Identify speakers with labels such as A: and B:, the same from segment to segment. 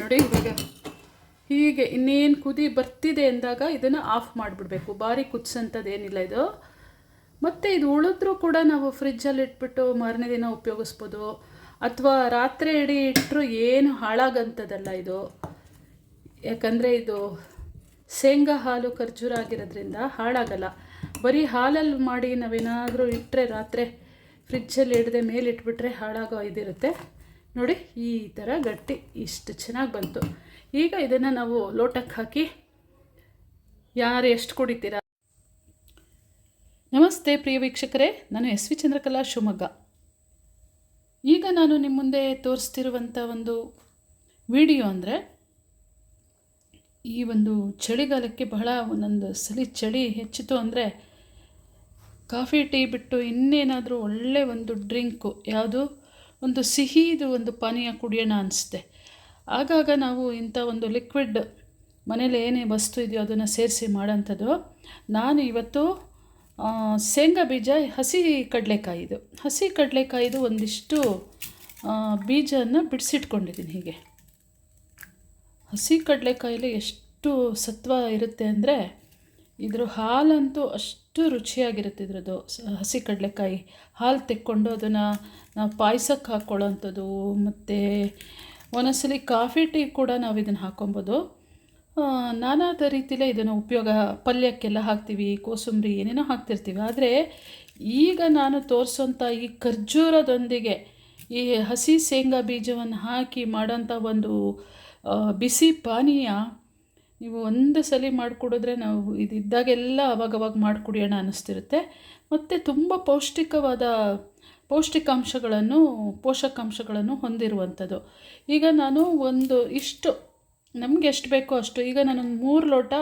A: ನೋಡಿ ಇವಾಗ ಹೀಗೆ ಇನ್ನೇನು ಕುದಿ ಬರ್ತಿದೆ ಅಂದಾಗ ಇದನ್ನು ಆಫ್ ಮಾಡಿಬಿಡ್ಬೇಕು. ಭಾರಿ ಕುದಿಸೋಂಥದ್ದು ಏನಿಲ್ಲ ಇದು. ಮತ್ತು ಇದು ಉಳಿದ್ರೂ ಕೂಡ ನಾವು ಫ್ರಿಜ್ಜಲ್ಲಿ ಇಟ್ಬಿಟ್ಟು ಮಾರನೇ ದಿನ ಉಪಯೋಗಿಸ್ಬೋದು. ಅಥವಾ ರಾತ್ರಿ ಇಡೀ ಇಟ್ಟರು ಏನು ಹಾಳಾಗಂಥದ್ದಲ್ಲ ಇದು. ಯಾಕಂದರೆ ಇದು ಶೇಂಗಾ ಹಾಲು ಖರ್ಜೂರ ಆಗಿರೋದ್ರಿಂದ ಹಾಳಾಗಲ್ಲ. ಬರೀ ಹಾಲಲ್ಲಿ ಮಾಡಿ ನಾವೇನಾದರೂ ಇಟ್ಟರೆ ರಾತ್ರಿ ಫ್ರಿಜ್ಜಲ್ಲಿ ಇಡದೆ ಮೇಲೆ ಇಟ್ಬಿಟ್ರೆ ಹಾಳಾಗೋ ಇದಿರುತ್ತೆ. ನೋಡಿ ಈ ಥರ ಗಟ್ಟಿ ಇಷ್ಟು ಚೆನ್ನಾಗಿ ಬಂತು. ಈಗ ಇದನ್ನು ನಾವು ಲೋಟಕ್ಕೆ ಹಾಕಿ ಯಾರು ಎಷ್ಟು ಕುಡಿತೀರಾ? ನಮಸ್ತೆ ಪ್ರಿಯ ವೀಕ್ಷಕರೇ, ನಾನು ಎಸ್ ವಿ ಚಂದ್ರಕಲಾ ಶಿವಮೊಗ್ಗ. ಈಗ ನಾನು ನಿಮ್ಮ ಮುಂದೆ ತೋರಿಸ್ತಿರುವಂಥ ಒಂದು ವಿಡಿಯೋ ಅಂದರೆ ಈ ಒಂದು ಚಳಿಗಾಲಕ್ಕೆ ಬಹಳ ಒಂದೊಂದು ಸಲಿ ಚಳಿ ಹೆಚ್ಚಿತು ಅಂದರೆ ಕಾಫಿ, ಟೀ ಬಿಟ್ಟು ಇನ್ನೇನಾದರೂ ಒಳ್ಳೆ ಒಂದು ಡ್ರಿಂಕು ಯಾವುದು? ಒಂದು ಸಿಹಿದು ಒಂದು ಪಾನೀಯ ಕುಡಿಯೋಣ ಅನಿಸುತ್ತೆ. ಆಗಾಗ ನಾವು ಇಂಥ ಒಂದು ಲಿಕ್ವಿಡ್ ಮನೇಲಿ ಏನೇ ವಸ್ತು ಇದೆಯೋ ಅದನ್ನು ಸೇರಿಸಿ ಮಾಡೋಂಥದ್ದು. ನಾನು ಇವತ್ತು ಶೇಂಗಾ ಬೀಜ, ಹಸಿ ಕಡಲೆಕಾಯಿದು ಹಸಿ ಕಡಲೆಕಾಯಿದು ಒಂದಿಷ್ಟು ಬೀಜವನ್ನು ಬಿಡಿಸಿಟ್ಕೊಂಡಿದ್ದೀನಿ ಹೀಗೆ. ಹಸಿ ಕಡಲೆಕಾಯಲ್ಲಿ ಎಷ್ಟು ಸತ್ವ ಇರುತ್ತೆ ಅಂದರೆ, ಇದ್ರ ಹಾಲಂತೂ ಅಷ್ಟು ರುಚಿಯಾಗಿರುತ್ತೆ ಇದ್ರದ್ದು. ಹಸಿ ಕಡಲೆಕಾಯಿ. ಹಾಲು ತೆಕ್ಕೊಂಡು ಅದನ್ನು ನಾವು ಪಾಯಸಕ್ಕೆ ಹಾಕ್ಕೊಳ್ಳೋಂಥದ್ದು ಮತ್ತು ಒಂದೊಂದ್ಸಲಿ ಕಾಫಿ ಟೀ ಕೂಡ ನಾವು ಇದನ್ನು ಹಾಕೊಬೋದು. ಆ, ನಾನಾದ ರೀತಿಲೇ ಇದನ್ನು ಉಪಯೋಗ ಪಲ್ಯಕ್ಕೆಲ್ಲ ಹಾಕ್ತೀವಿ ಕೋಸಂಬರಿ ಏನೇನೋ ಹಾಕ್ತಿರ್ತೀವಿ. ಆದರೆ ಈಗ ನಾನು ತೋರಿಸೋಂಥ ಈ ಖರ್ಜೂರದೊಂದಿಗೆ ಈ ಹಸಿ ಶೇಂಗಾ ಬೀಜವನ್ನು ಹಾಕಿ ಮಾಡೋಂಥ ಒಂದು ಬಿಸಿ ಪಾನೀಯ ನೀವು ಒಂದು ಸಲ ಮಾಡಿಕೊಡಿದ್ರೆ ನಾವು ಇದಿದ್ದಾಗೆಲ್ಲ ಅವಾಗವಾಗ ಮಾಡಿ ಮಾಡಿಕೊಡಿಯೋಣ ಅನ್ನಿಸ್ತಿರುತ್ತೆ. ಮತ್ತು ತುಂಬ ಪೌಷ್ಟಿಕವಾದ ಪೌಷ್ಟಿಕಾಂಶಗಳನ್ನು ಪೋಷಕಾಂಶಗಳನ್ನು ಹೊಂದಿರುವಂಥದ್ದು. ಈಗ ನಾನು ಒಂದು ಇಷ್ಟು ನಮಗೆ ಎಷ್ಟು ಬೇಕೋ ಅಷ್ಟು ಈಗ ನಾನು ಮೂರು ಲೋಟ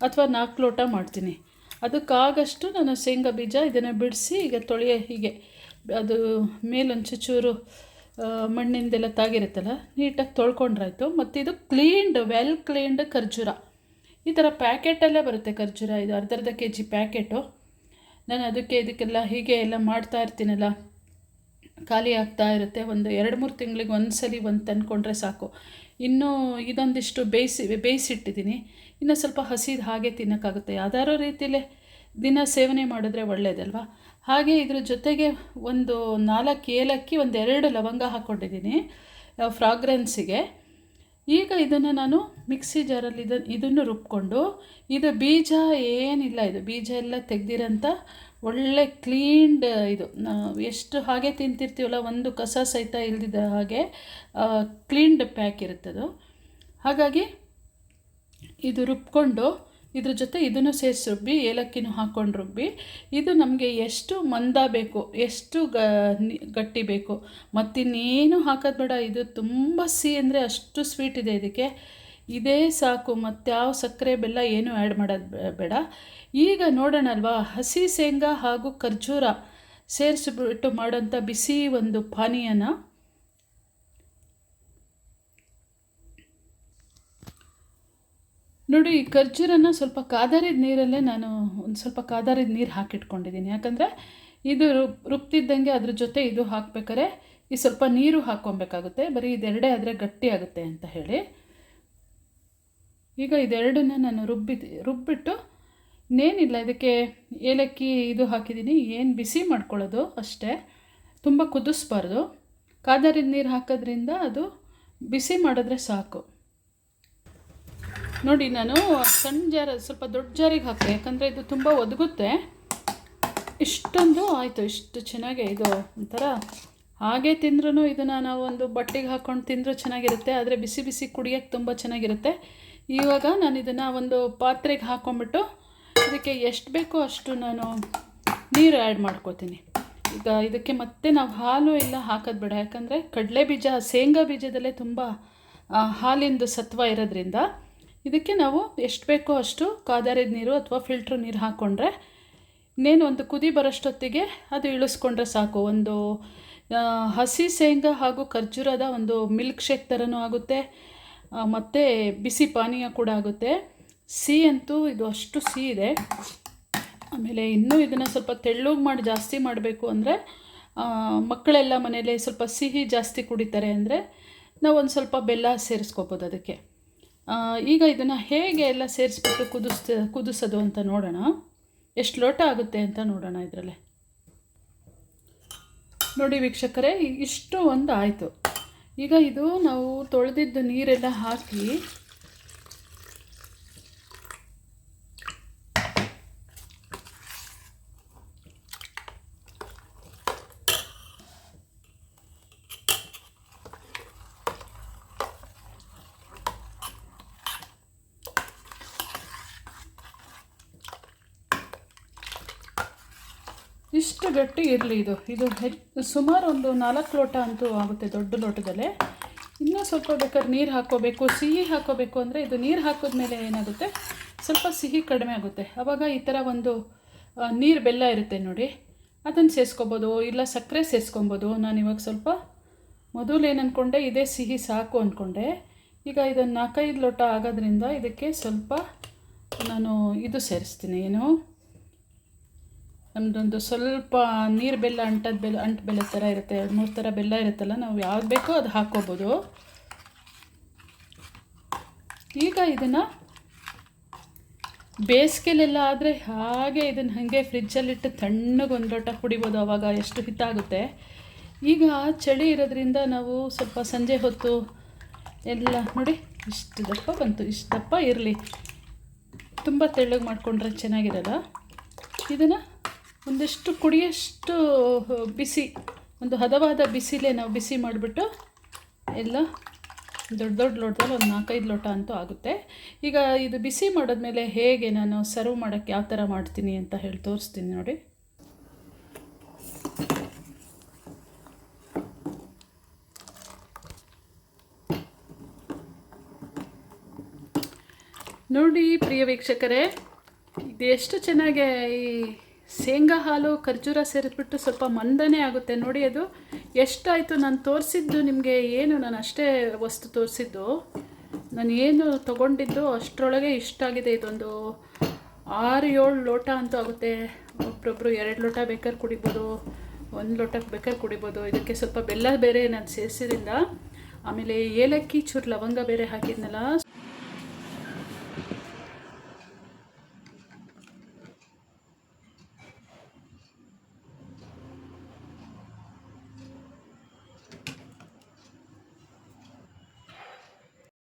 A: ಅಥವಾ ನಾಲ್ಕು ಲೋಟ ಮಾಡ್ತೀನಿ. ಅದಕ್ಕಾಗಷ್ಟು ನಾನು ಶೇಂಗಾ ಬೀಜ ಇದನ್ನು ಬಿಡಿಸಿ ಈಗ ತೊಳೆಯ ಹೀಗೆ ಅದು ಮೇಲೊಂದು ಚೂರು ಆ, ಮಣ್ಣಿಂದೆಲ್ಲ ತಾಗಿರುತ್ತಲ್ಲ, ನೀಟಾಗಿ ತೊಳ್ಕೊಂಡ್ರಾಯ್ತು. ಮತ್ತು ಇದು ಕ್ಲೀನ್ಡ್ ವೆಲ್ ಕ್ಲೀನ್ಡ್ ಖರ್ಜೂರ. ಈ ಥರ ಪ್ಯಾಕೆಟಲ್ಲೇ ಬರುತ್ತೆ ಖರ್ಜೂರ. ಇದು ಅರ್ಧ ಅರ್ಧ ಕೆ ಜಿ ಪ್ಯಾಕೆಟು ನಾನು ಅದಕ್ಕೆ ಇದಕ್ಕೆಲ್ಲ ಹೀಗೆ ಎಲ್ಲ ಮಾಡ್ತಾ ಇರ್ತೀನಲ್ಲ, ಖಾಲಿ ಆಗ್ತಾ ಇರುತ್ತೆ. ಒಂದು ಎರಡು ಮೂರು ತಿಂಗಳಿಗೆ ಒಂದು ಸಲ ಒಂದು ತಂದ್ಕೊಂಡ್ರೆ ಸಾಕು. ಇನ್ನೂ ಇದೊಂದಿಷ್ಟು ಬೇಯಿಸಿ, ಬೇಯಿಸಿಟ್ಟಿದ್ದೀನಿ. ಇನ್ನು ಸ್ವಲ್ಪ ಹಸಿದು ಹಾಗೆ ತಿನ್ನೋಕ್ಕಾಗುತ್ತೆ. ಯಾವ್ದಾರೋ ರೀತಿಯಲ್ಲೇ ದಿನ ಸೇವನೆ ಮಾಡಿದ್ರೆ ಒಳ್ಳೆಯದಲ್ವಾ ಹಾಗೆ ಇದ್ರ ಜೊತೆಗೆ ಒಂದು ನಾಲ್ಕು ಏಲಕ್ಕಿ, ಒಂದು ಎರಡು ಲವಂಗ ಹಾಕ್ಕೊಂಡಿದ್ದೀನಿ ಫ್ರಾಗ್ರೆನ್ಸಿಗೆ ಈಗ ಇದನ್ನು ನಾನು ಮಿಕ್ಸಿ ಜಾರಲ್ಲಿ ಇದನ್ನು ಇದನ್ನು ರುಬ್ಕೊಂಡು, ಇದು ಬೀಜ ಏನಿಲ್ಲ ಇದು, ಬೀಜ ಎಲ್ಲ ತೆಗ್ದಿರೋಂಥ ಒಳ್ಳೆ ಕ್ಲೀನ್ಡ್ ಇದು ಎಷ್ಟು ಹಾಗೆ ತಿಂತಿರ್ತೀವಲ್ಲ, ಒಂದು ಕಸ ಸಹಿತ ಇಲ್ದಿದ್ದ ಹಾಗೆ ಕ್ಲೀನ್ಡ್ ಪ್ಯಾಕ್ ಇರುತ್ತದು. ಹಾಗಾಗಿ ಇದು ರುಬ್ಕೊಂಡು ಇದ್ರ ಜೊತೆ ಇದನ್ನು ಸೇರಿಸಿ ರುಬ್ಬಿ, ಏಲಕ್ಕಿನೂ ಹಾಕ್ಕೊಂಡು ರುಬ್ಬಿ, ಇದು ನಮಗೆ ಎಷ್ಟು ಮಂದ ಬೇಕು, ಎಷ್ಟು ಗ ಗಟ್ಟಿ ಬೇಕು, ಮತ್ತಿನ್ನೇನು ಹಾಕೋದು ಬೇಡ, ಇದು ತುಂಬ ಸಿಹಿ ಅಂದರೆ ಅಷ್ಟು ಸ್ವೀಟ್ ಇದೆ ಇದಕ್ಕೆ. ಇದೇ ಸಾಕು ಮತ್ಯಾವ ಸಕ್ಕರೆ, ಬೆಲ್ಲ ಏನೂ ಆ್ಯಡ್ ಮಾಡೋದು ಬೇಡ. ಈಗ ನೋಡೋಣ ಅಲ್ವಾ ಹಸಿ ಶೇಂಗಾ ಹಾಗೂ ಖರ್ಜೂರ ಸೇರಿಸಿಬಿಟ್ಟು ಮಾಡೋಂಥ ಬಿಸಿ ಒಂದು ಪಾನೀಯನ. ನೋಡಿ, ಈ ಖರ್ಜೂರನ್ನು ಸ್ವಲ್ಪ ಕಾದಾರಿದ ನೀರಲ್ಲೇ ನಾನು ಒಂದು ಸ್ವಲ್ಪ ಕಾದಾರಿದ ನೀರು ಹಾಕಿಟ್ಕೊಂಡಿದ್ದೀನಿ ಯಾಕಂದರೆ ಇದು ರುಬ್ ರುಬ್ತಿದ್ದಂಗೆ ಅದ್ರ ಜೊತೆ ಇದು ಹಾಕ್ಬೇಕಾದ್ರೆ ಈ ಸ್ವಲ್ಪ ನೀರು ಹಾಕ್ಕೊಬೇಕಾಗುತ್ತೆ. ಬರೀ ಇದೆರಡೇ ಆದರೆ ಗಟ್ಟಿ ಆಗುತ್ತೆ ಅಂತ ಹೇಳಿ. ಈಗ ಇದೆರಡನ್ನ ನಾನು ರುಬ್ಬಿ ರುಬ್ಬಿಟ್ಟು ಇನ್ನೇನಿಲ್ಲ, ಇದಕ್ಕೆ ಏಲಕ್ಕಿ ಇದು ಹಾಕಿದ್ದೀನಿ ಏನು ಬಿಸಿ ಮಾಡ್ಕೊಳ್ಳೋದು ಅಷ್ಟೇ. ತುಂಬ ಕುದಿಸ್ಬಾರ್ದು. ಕಾದಾರಿದ ನೀರು ಹಾಕೋದ್ರಿಂದ ಅದು ಬಿಸಿ ಮಾಡಿದ್ರೆ ಸಾಕು. ನೋಡಿ, ನಾನು ಸಣ್ಣ ಜಾರ, ಸ್ವಲ್ಪ ದೊಡ್ಡ ಜಾರಿಗೆ ಹಾಕಿದೆ ಯಾಕಂದರೆ ಇದು ತುಂಬ ಒದಗುತ್ತೆ. ಇಷ್ಟೊಂದು ಆಯಿತು, ಇಷ್ಟು ಚೆನ್ನಾಗೆ ಇದು ಒಂಥರ. ಹಾಗೆ ತಿಂದ್ರೂ ಇದನ್ನು ನಾವು ಒಂದು ಬಟ್ಟೆಗೆ ಹಾಕ್ಕೊಂಡು ತಿಂದರೂ ಚೆನ್ನಾಗಿರುತ್ತೆ, ಆದರೆ ಬಿಸಿ ಬಿಸಿ ಕುಡಿಯೋಕ್ಕೆ ತುಂಬ ಚೆನ್ನಾಗಿರುತ್ತೆ. ಇವಾಗ ನಾನು ಇದನ್ನು ಒಂದು ಪಾತ್ರೆಗೆ ಹಾಕ್ಕೊಂಬಿಟ್ಟು ಇದಕ್ಕೆ ಎಷ್ಟು ಬೇಕೋ ಅಷ್ಟು ನಾನು ನೀರು ಆ್ಯಡ್ ಮಾಡ್ಕೋತೀನಿ. ಈಗ ಇದಕ್ಕೆ ಮತ್ತೆ ನಾವು ಹಾಲು ಎಲ್ಲ ಹಾಕೋದು ಬೇಡ, ಯಾಕಂದರೆ ಕಡಲೆ ಬೀಜ ಶೇಂಗಾ ಬೀಜದಲ್ಲೇ ತುಂಬ ಹಾಲಿಂದು ಸತ್ವ ಇರೋದ್ರಿಂದ ಇದಕ್ಕೆ ನಾವು ಎಷ್ಟು ಬೇಕೋ ಅಷ್ಟು ಕಾದಾರಿದ ನೀರು ಅಥವಾ ಫಿಲ್ಟ್ರ್ ನೀರು ಹಾಕ್ಕೊಂಡ್ರೆ ಇನ್ನೇನು ಒಂದು ಕುದಿ ಬರೋಷ್ಟೊತ್ತಿಗೆ ಅದು ಇಳಿಸ್ಕೊಂಡ್ರೆ ಸಾಕು. ಒಂದು ಹಸಿ ಶೇಂಗಾ ಹಾಗೂ ಖರ್ಜೂರದ ಒಂದು ಮಿಲ್ಕ್ ಶೇಕ್ ಥರನೂ ಆಗುತ್ತೆ. ಮತ್ತು ಬಿಸಿ ಪಾನೀಯ ಕೂಡ ಆಗುತ್ತೆ. ಸಿಹಿ ಅಂತೂ ಇದು ಅಷ್ಟು ಸಿಹಿ ಇದೆ. ಆಮೇಲೆ ಇನ್ನೂ ಇದನ್ನು ಸ್ವಲ್ಪ ತೆಳ್ಳಗೆ ಮಾಡಿ ಜಾಸ್ತಿ ಮಾಡಬೇಕು ಅಂದರೆ ಮಕ್ಕಳೆಲ್ಲ ಮನೇಲಿ ಸ್ವಲ್ಪ ಸಿಹಿ ಜಾಸ್ತಿ ಕುಡಿತಾರೆ ಅಂದರೆ ನಾವು ಒಂದು ಸ್ವಲ್ಪ ಬೆಲ್ಲ ಸೇರಿಸ್ಕೋಬೋದು ಅದಕ್ಕೆ. ಈಗ ಇದನ್ನು ಹೇಗೆ ಎಲ್ಲ ಸೇರಿಸ್ಬಿಟ್ಟು ಕುದಿಸ್ ಕುದಿಸೋದು ಅಂತ ನೋಡೋಣ. ಎಷ್ಟು ಲೋಟ ಆಗುತ್ತೆ ಅಂತ ನೋಡೋಣ ಇದರಲ್ಲೇ. ನೋಡಿ ವೀಕ್ಷಕರೇ ಇಷ್ಟು ಒಂದು ಆಯಿತು. ಈಗ ಇದು ನಾವು ತೊಳೆದಿದ್ದು ನೀರೆಲ್ಲ ಹಾಕಿ ಇಷ್ಟು ಗಟ್ಟಿ ಇರಲಿ ಇದು. ಇದು ಸುಮಾರು ಒಂದು ನಾಲ್ಕು ಲೋಟ ಅಂತೂ ಆಗುತ್ತೆ ದೊಡ್ಡ ಲೋಟದಲ್ಲೇ. ಇನ್ನೂ ಸ್ವಲ್ಪ ಬೇಕಾದ್ರೆ ನೀರು ಹಾಕೋಬೇಕು ಸಿಹಿ ಹಾಕೋಬೇಕು ಅಂದರೆ ಇದು ನೀರು ಹಾಕಿದ್ಮೇಲೆ ಏನಾಗುತ್ತೆ? ಸ್ವಲ್ಪ ಸಿಹಿ ಕಡಿಮೆ ಆಗುತ್ತೆ. ಆವಾಗ ಈ ಥರ ಒಂದು ನೀರು ಬೆಲ್ಲ ಇರುತ್ತೆ ನೋಡಿ. ಅದನ್ನು ಸೇರಿಸ್ಕೊಬೋದು ಇಲ್ಲ ಸಕ್ಕರೆ ಸೇರಿಸ್ಕೊಬೋದು ನಾನು ಇವಾಗ ಸ್ವಲ್ಪ ಮೊದಲು ಏನು ಅಂದ್ಕೊಂಡೆ ಇದೇ ಸಿಹಿ ಸಾಕು ಅಂದ್ಕೊಂಡೆ ಈಗ ಇದನ್ನು ನಾಲ್ಕೈದು ಲೋಟ ಆಗೋದ್ರಿಂದ ಇದಕ್ಕೆ ಸ್ವಲ್ಪ ನಾನು ಇದು ಸೇರಿಸ್ತೀನಿ. ಏನು? ನಮ್ಮದೊಂದು ಸ್ವಲ್ಪ ನೀರು ಬೆಲ್ಲ, ಅಂಟದ ಬೆಲ್ಲ, ಅಂಟು ಬೆಲ್ಲ ಥರ ಇರುತ್ತೆ. ಎರಡು ಮೂರು ಥರ ಬೆಲ್ಲ ಇರುತ್ತಲ್ಲ, ನಾವು ಯಾವ್ದು ಬೇಕೋ ಅದು ಹಾಕ್ಕೋಬೋದು. ಈಗ ಇದನ್ನು ಬೇಸಿಗೆಲೆಲ್ಲ ಆದರೆ ಹಾಗೆ ಇದನ್ನು ಹಾಗೆ ಫ್ರಿಜ್ಜಲ್ಲಿಟ್ಟು ತಣ್ಣಗೆ ಒಂದು ಲೋಟ ಕುಡಿಬೋದು ಆವಾಗ ಎಷ್ಟು ಹಿತಾಗುತ್ತೆ ಈಗ ಚಳಿ ಇರೋದ್ರಿಂದ ನಾವು ಸ್ವಲ್ಪ ಸಂಜೆ ಹೊತ್ತು ಎಲ್ಲ ನೋಡಿ, ಇಷ್ಟು ದಪ್ಪ ಬಂತು, ಇಷ್ಟು ದಪ್ಪ ಇರಲಿ. ತುಂಬ ತೆಳ್ಳಗೆ ಮಾಡಿಕೊಂಡ್ರೆ ಚೆನ್ನಾಗಿರಲ್ಲ. ಇದನ್ನು ಒಂದಿಷ್ಟು ಕುಡಿಯಷ್ಟು ಬಿಸಿ, ಒಂದು ಹದವಾದ ಬಿಸಿಲೇ ನಾವು ಬಿಸಿ ಮಾಡಿಬಿಟ್ಟು ಎಲ್ಲ ದೊಡ್ಡ ದೊಡ್ಡ ಲೋಟದಲ್ಲಿ ಒಂದು ನಾಲ್ಕೈದು ಲೋಟ ಅಂತೂ ಆಗುತ್ತೆ. ಈಗ ಇದು ಬಿಸಿ ಮಾಡಿದ್ಮೇಲೆ ಹೇಗೆ ನಾನು ಸರ್ವ್ ಮಾಡೋಕ್ಕೆ ಯಾವ ಥರ ಮಾಡ್ತೀನಿ ಅಂತ ಹೇಳಿ ತೋರಿಸ್ತೀನಿ ನೋಡಿ. ನೋಡಿ ಪ್ರಿಯ ವೀಕ್ಷಕರೇ ಇದು ಎಷ್ಟು ಚೆನ್ನಾಗಿ ಈ ಶೇಂಗಾ ಹಾಲು, ಖರ್ಜೂರ ಸೇರಿಸ್ಬಿಟ್ಟು ಸ್ವಲ್ಪ ಮಂದನೇ ಆಗುತ್ತೆ. ನೋಡಿ ಅದು ಎಷ್ಟಾಯಿತು? ನಾನು ತೋರಿಸಿದ್ದು ನಿಮಗೆ ಏನು, ನಾನು ಅಷ್ಟೇ ವಸ್ತು ತೋರಿಸಿದ್ದು. ನಾನು ಏನು ತೊಗೊಂಡಿದ್ದು ಅಷ್ಟರೊಳಗೆ ಇಷ್ಟ ಆಗಿದೆ. ಇದೊಂದು ಆರು, ಏಳು ಲೋಟ ಅಂತೂ ಆಗುತ್ತೆ. ಒಬ್ರೊಬ್ರು ಎರಡು ಲೋಟ ಬೇಕಾದ್ರೆ ಕುಡಿಬೋದು, ಒಂದು ಲೋಟಕ್ಕೆ ಬೇಕಾದ್ರೆ ಕುಡಿಬೋದು. ಇದಕ್ಕೆ ಸ್ವಲ್ಪ ಬೆಲ್ಲ ಬೇರೆ ನಾನು ಸೇರಿಸಿದ್ರಿಂದ. ಆಮೇಲೆ ಏಲಕ್ಕಿ ಚೂರು ಲವಂಗ ಬೇರೆ ಹಾಕಿದ್ನಲ್ಲ.